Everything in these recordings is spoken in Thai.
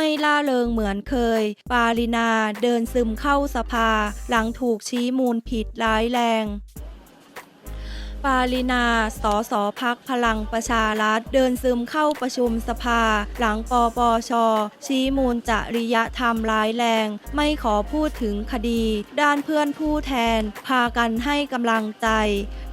ไม่ล่าเริงเหมือนเคย ปารินาเดินซึมเข้าสภา หลังถูกชี้มูลผิดร้ายแรง ปาลินา สสพักพลังประชารัฐ เดินซึมเข้าประชุมสภา หลังปปช ชี้มูลจริยธรรมร้ายแรง ไม่ขอพูดถึงคดี ด้านเพื่อนผู้แทน พากันให้กำลังใจ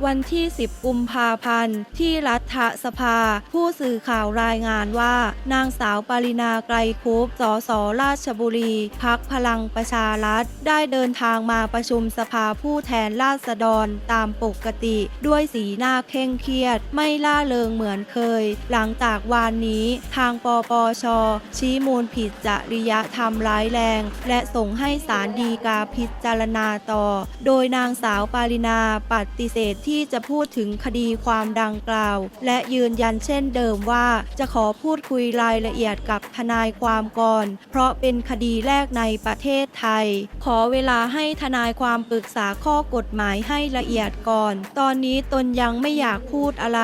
วันที่ 10 กุมภาพันธ์ ที่รัฐสภา ผู้สื่อข่าวรายงานว่า นางสาวปารินาไกรคุปสสราชบุรี พักพลังประชารัฐ ได้เดินทางมาประชุมสภาผู้แทนราษฎรตามปกติด้วยยสีหน้าเคร่งเครียด ไม่ล่าเริงเหมือนเคย หลังจากวานนี้ทางปปช ชี้มูลผิดจริยธรรมร้ายแรง และส่งให้ศาลฎีกาพิจารณาต่อ โดยนางสาวปารินาปฏิเสธที่จะพูดถึงคดีความดังกล่าว และยืนยันเช่นเดิมว่าจะขอพูดคุยรายละเอียดกับทนายความก่อน เพราะเป็นคดีแรกในประเทศไทย ขอเวลาให้ทนายความปรึกษาข้อกฎหมายให้ละเอียดก่อน ตอนนี้ตนยังไม่อยากพูดอะไร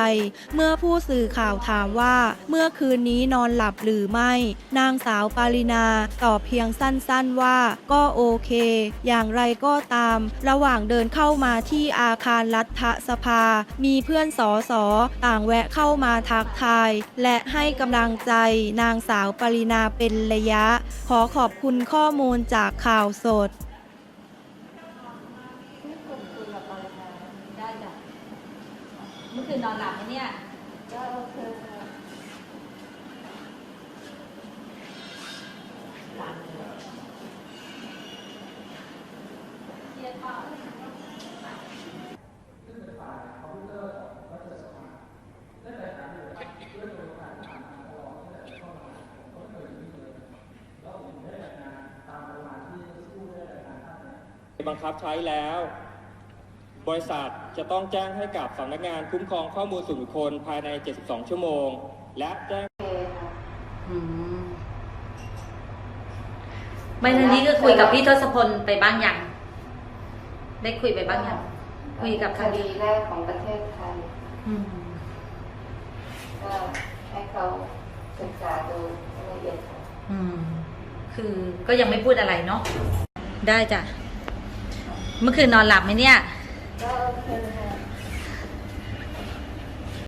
เมื่อผู้สื่อข่าวถามว่า เมื่อคืนนี้นอนหลับหรือไม่ นางสาวปารินาตอบเพียงสั้นๆว่า ก็โอเค อย่างไรก็ตาม ระหว่างเดินเข้ามาที่อาคารรัฐสภา มีเพื่อนสอสอต่างแวะเข้ามาทักทาย และให้กำลังใจนางสาวปรินาเป็นระยะ ขอขอบคุณข้อมูลจากข่าวสดจ้ะ เมื่อคืนนอนหลับไหมเนี่ยก็โอเคค่ะหลังบังคับใช้แล้ว บริษัทจะต้องแจ้งให้กับสำนักงานคุ้มครองข้อมูลส่วนบุคคลภายใน 72 ชั่วโมง และแจ้งโอเคค่ะอืมไม่ทันนี้ก็คุยกับพี่ทศพลไปบ้างยังได้คุยไปบ้างยัง คุยกับคทางดีแรกของประเทศไทย อืมก็ให้เขาศึกษาดูละเอียดค่ะ อืม คือก็ยังไม่พูดอะไรเนาะได้จ้ะเมื่อคืนนอนหลับไหมเนี่ย Love